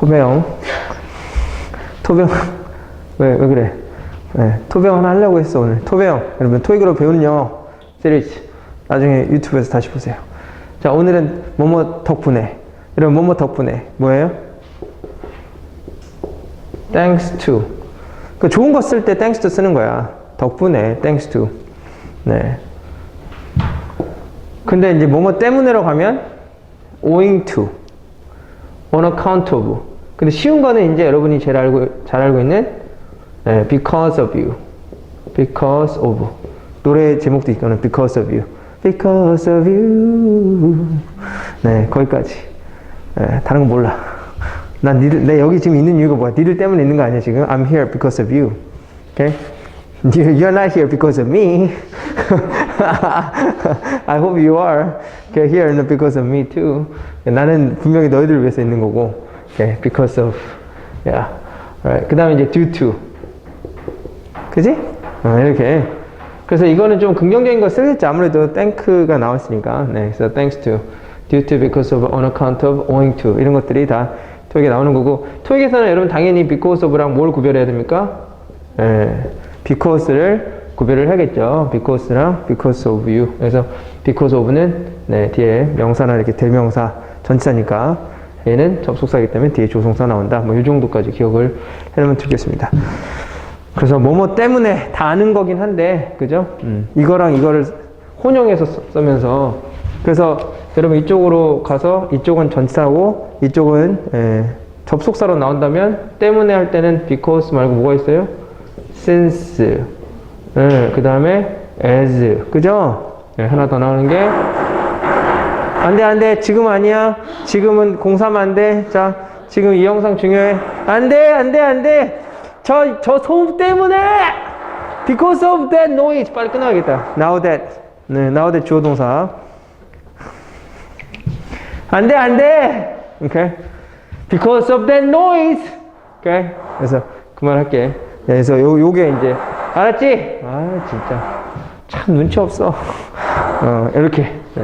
토병. 토병. 왜, 왜 그래? 네, 토병 하나 하려고 했어, 오늘. 토병. 여러분, 토익으로 배우는 영어 시리즈. 나중에 유튜브에서 다시 보세요. 자, 오늘은 뭐뭐 덕분에. 여러분, 뭐뭐 덕분에. 뭐예요? thanks to. 그 좋은 거 쓸 때 thanks to 쓰는 거야. 덕분에 thanks to. 네. 근데 이제 뭐뭐 때문에로 가면 owing to. on account of. 근데 쉬운 거는 이제 여러분이 제일 알고 잘 알고 있는 네, because of you. because of. 노래 제목도 있거든. because of you. because of you. 네, 거기까지. 네, 다른 건 몰라. 난 니들, 내 여기 지금 있는 이유가 뭐야? 니들 때문에 있는 거 아니야, 지금? I'm here because of you. Okay? You- You're not here because of me. I hope you are. Okay, here because of me too. 나는 분명히 너희들을 위해서 있는 거고. Okay, because of. Yeah. Alright. 그 다음에 이제 due to. 그지? 어, 이렇게. 그래서 이거는 좀 긍정적인 거 쓰겠지. 아무래도 thank가 나왔으니까. 네. 그래서 thanks to, due to, because of, on account of, owing to. 이런 것들이 다 토익에 나오는 거고. 토익에서는 여러분 당연히 because of랑 뭘 구별해야 됩니까? 예. because를 구별을 하겠죠. because랑 because of you. 그래서 because of는 네, 뒤에 명사나 이렇게 대명사 전치사니까 얘는 접속사이기 때문에 뒤에 조동사 나온다. 뭐 이 정도까지 기억을 해놓으면 되겠습니다. 그래서 뭐뭐 때문에 다 아는 거긴 한데, 그죠? 음, 이거랑 이거를 혼용해서 써- 쓰면서 그래서 여러분 이쪽으로 가서 이쪽은 전치사고 이쪽은 예, 접속사로 나온다면 때문에 할 때는 because 말고 뭐가 있어요? since 예, 그 다음에 as 그죠? 예, 하나 더 나오는 게 안 돼 안 돼. 지금 아니야. 지금은 공사면 안 돼. 자 지금 이 영상 중요해. 안 돼 안 돼 안 돼. 저 저 소음 때문에! Because of that noise. 빨리 끝나야겠다. Now that. 네 now that 주어 동사. 안 돼 안돼. 오케이. Because of that noise. 오케이. 그래서 그만할게. 네, 그래서 요 요게 이제. 알았지? 아 진짜. 참 눈치 없어. 어 이렇게. 네.